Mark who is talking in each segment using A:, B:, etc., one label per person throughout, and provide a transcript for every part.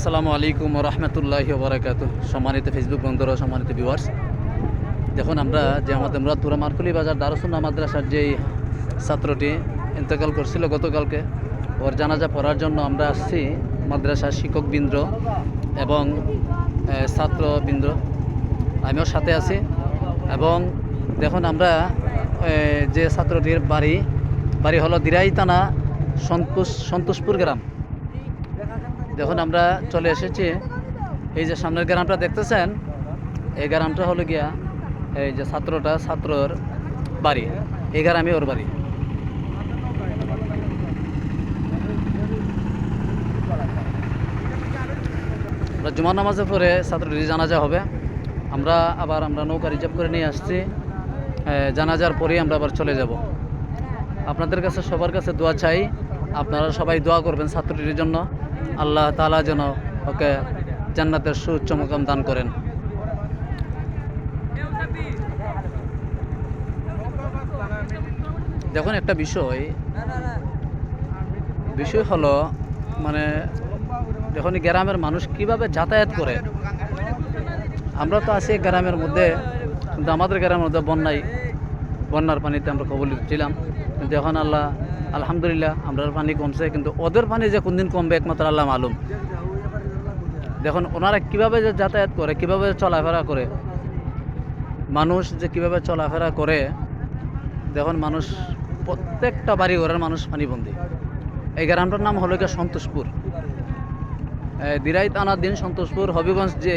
A: আসসালামু আলাইকুম রহমতুল্লাহ বারাকাত সম্মানিত ফেসবুক বন্ধুরা, সম্মানিত ভিউয়ার্স দেখুন আমরা যে আমাদের মুরাদপুরা মারকুলি বাজার দারুসুন্না মাদ্রাসার যেই ছাত্রটি ইন্তেকাল করছিল গতকালকে, ওর জানাজা পড়ার জন্য আমরা আসছি মাদ্রাসার শিক্ষকবৃন্দ এবং ছাত্রবৃন্দ। আমিও সাথে আছি এবং দেখুন আমরা যে ছাত্রটির বাড়ি বাড়ি হলো দিরাইতানা সন্তোষ, সন্তোষপুর গ্রাম। দেখুন, আমরা চলে এসেছি। এই যে সামনের গ্রামটা দেখতেছেন? এই গ্রামটা হলো গিয়া এই যে ছাত্রটা, ছাত্রর বাড়ি। এই গ্রামে ওর বাড়ি। আমরা জুমা নামাজের পরে ছাত্রটি জানাজা হবে। আমরা আবার আমরা নৌকা রিজার্ভ করে নিয়ে আসছি। জানাজার পরেই আমরা আবার চলে যাব। আপনাদের কাছে সবার কাছে দোয়া চাই। আপনারা সবাই দোয়া করবেন ছাত্রটির জন্য। আল্লাহ তাআলা যেন ওকে জান্নাতের সুউচ্চ মুকাম দান করেন। দেখুন, একটা বিষয়। বিষয় হলো মানে এই গ্রামের মানুষ কীভাবে যাতায়াত করে। আমরা তো আছি গ্রামের মধ্যে, কিন্তু আমাদের গ্রামের মধ্যে বন্যায় বন্যার পানিতে আমরা কবলিত ছিলাম। কিন্তু এখন আল্লাহ, আলহামদুলিল্লাহ আমরা পানি কমছে, কিন্তু ওদের পানি যে কোনদিন কমবে একমাত্র আল্লাহ মালুম। দেখুন, ওনারা কীভাবে যে যাতায়াত করে, কীভাবে চলাফেরা করে, মানুষ যে কীভাবে চলাফেরা করে, দেখুন, মানুষ, প্রত্যেকটা বাড়ি ঘরের মানুষ পানিবন্দি। এই গ্রামটার নাম হলো গিয়ে সন্তোষপুর। দিরাই থানা দিন সন্তোষপুর, হবিগঞ্জ যে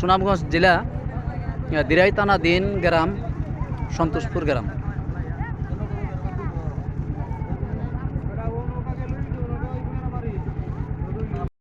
A: সুনামগঞ্জ জেলা দিরাই থানা দিন গ্রাম সন্তোষপুর গ্রাম।